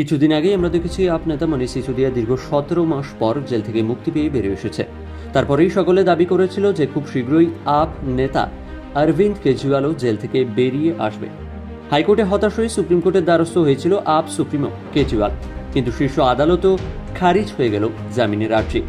কিছুদিন আগেই আমরা দেখেছি আপ নেতা মনীষ সিসোদিয়া দীর্ঘ সতেরো মাস পর জেল থেকে মুক্তি পেয়ে বেরিয়ে এসেছে। তারপরেই সকলে দাবি করেছিল যে খুব শীঘ্রই আপ নেতা অরবিন্দ কেজরিওয়ালও জেল থেকে বেরিয়ে আসবে। হাইকোর্টে হতাশ হয়ে সুপ্রিম কোর্টের দ্বারস্থ হয়েছিল আপ সুপ্রিমো কেজরিওয়াল। কিন্তু শীর্ষ আদালতও খারিজ হয়ে গেল জামিনের আর্জি।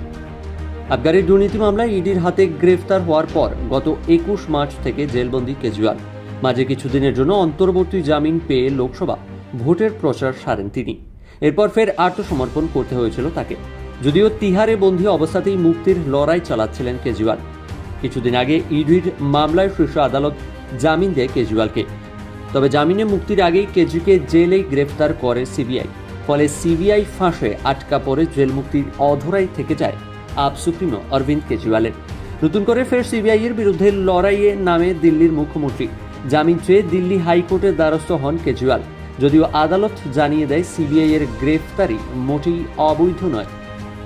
আবগারির দুর্নীতি মামলায় ইডির হাতে গ্রেফতার হওয়ার পর গত একুশ মার্চ থেকে জেলবন্দি কেজরিওয়াল। মাঝে কিছুদিনের জন্য অন্তর্বর্তী জামিন পেয়ে লোকসভা ভোটের প্রচার সারেন তিনি। এরপর ফের আত্মসমর্পণ করতে হয়েছিল তাকে। যদিও তিহারে বন্দী অবস্থাতেই মুক্তির লড়াই চালাচ্ছিলেন কেজরিওয়াল। কিছুদিন আগে ইডির মামলায় শীর্ষ আদালত জামিন দেয় কেজরিওয়ালকে। তবে জামিনে মুক্তির আগেই কেজরিকে জেলেই গ্রেফতার করে সিবিআই। ফলে সিবিআই ফাঁসে আটকা পড়ে জেল মুক্তির অধরাই থেকে যায় আপ সুপ্রিমো অরবিন্দ কেজরিওয়ালের। নতুন করে ফের সিবিআই এর বিরুদ্ধে লড়াইয়ে নামে দিল্লির মুখ্যমন্ত্রী। জামিন চেয়ে দিল্লি হাইকোর্টের দ্বারস্থ হন কেজরিওয়াল। যদিও আদালত জানিয়ে দেয় সিবিআই এর গ্রেফতারি মোটেই অবৈধ নয়।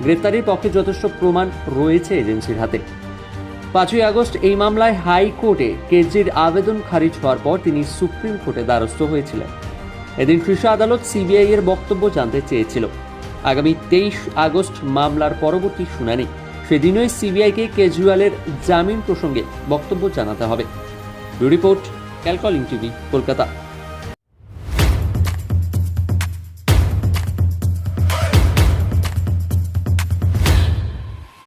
গ্রেফতারির পক্ষে যথেষ্ট প্রমাণ রয়েছে এজেন্সির হাতে। পাঁচই আগস্ট এই মামলায় হাইকোর্টে কেজরির আবেদন খারিজ হওয়ার পর তিনি সুপ্রিম কোর্টে দ্বারস্থ হয়েছিলেন। এদিন শীর্ষ আদালত সিবিআই এর বক্তব্য জানতে চেয়েছিল। আগামী তেইশ আগস্ট মামলার পরবর্তী শুনানি। সেদিনই সিবিআইকে কেজরিওয়ালের জামিন প্রসঙ্গে বক্তব্য জানাতে হবে। রিপোর্ট, ক্যালকলিং টিভি, কলকাতা।